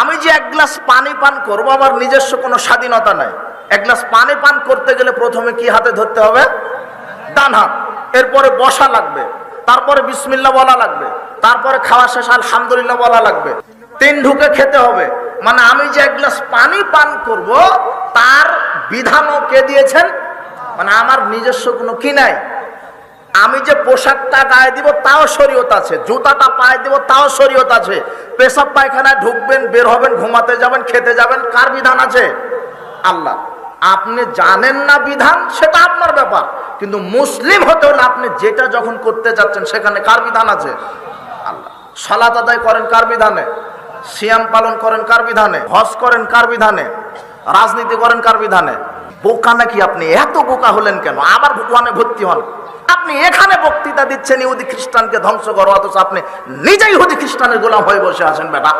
আমি যে এক গ্লাস পানি পান করব, আমার নিজস্ব কোনো স্বাধীনতা নাই। এক গ্লাস পানি পান করতে গেলে প্রথমে কি হাতে ধরতে হবে? ডান হাত। এরপরে বসা লাগবে। তারপরে বিসমিল্লা বলা লাগবে। তারপরে খাওয়া শেষ, আলহামদুলিল্লাহ বলা লাগবে। তিন ঢুকে খেতে হবে। মানে আমি যে এক গ্লাস পানি পান করব, তার বিধানও কে দিয়েছেন? মানে আমার নিজস্ব কোনো কি নাই। আমি যে পোশাকটা গায়ে দিব তাও শরীয়ত আছে, জুতাটা পায়ে দিব তাও শরীয়ত আছে। পেশাব পায়খানায় ঢুকবেন, বের হবেন, ঘুমাতে যাবেন, খেতে যাবেন, কার বিধান আছে? আল্লাহ। আপনি জানেন না বিধান, সেটা আপনার ব্যাপার। কিন্তু মুসলিম হতে হলে আপনি যেটা যখন করতে যাচ্ছেন, সেখানে কার বিধান আছে? আল্লাহ। সালাত আদায় করেন কার বিধানে? সিয়াম পালন করেন কার বিধানে? হজ করেন কার বিধানে? রাজনীতি করেন কার বিধানে? বোকা নাকি আপনি? এত বোকা হলেন কেন? আবার ভগবানে ভর্তি হন। আপনি এখানে বক্তৃতা দিচ্ছেন, ইহুদি খ্রিস্টানকে ধ্বংস করো, অথচ আপনি নিজেই ইহুদি খ্রিস্টানের গোলাম হয়ে বসে আছেন বেটা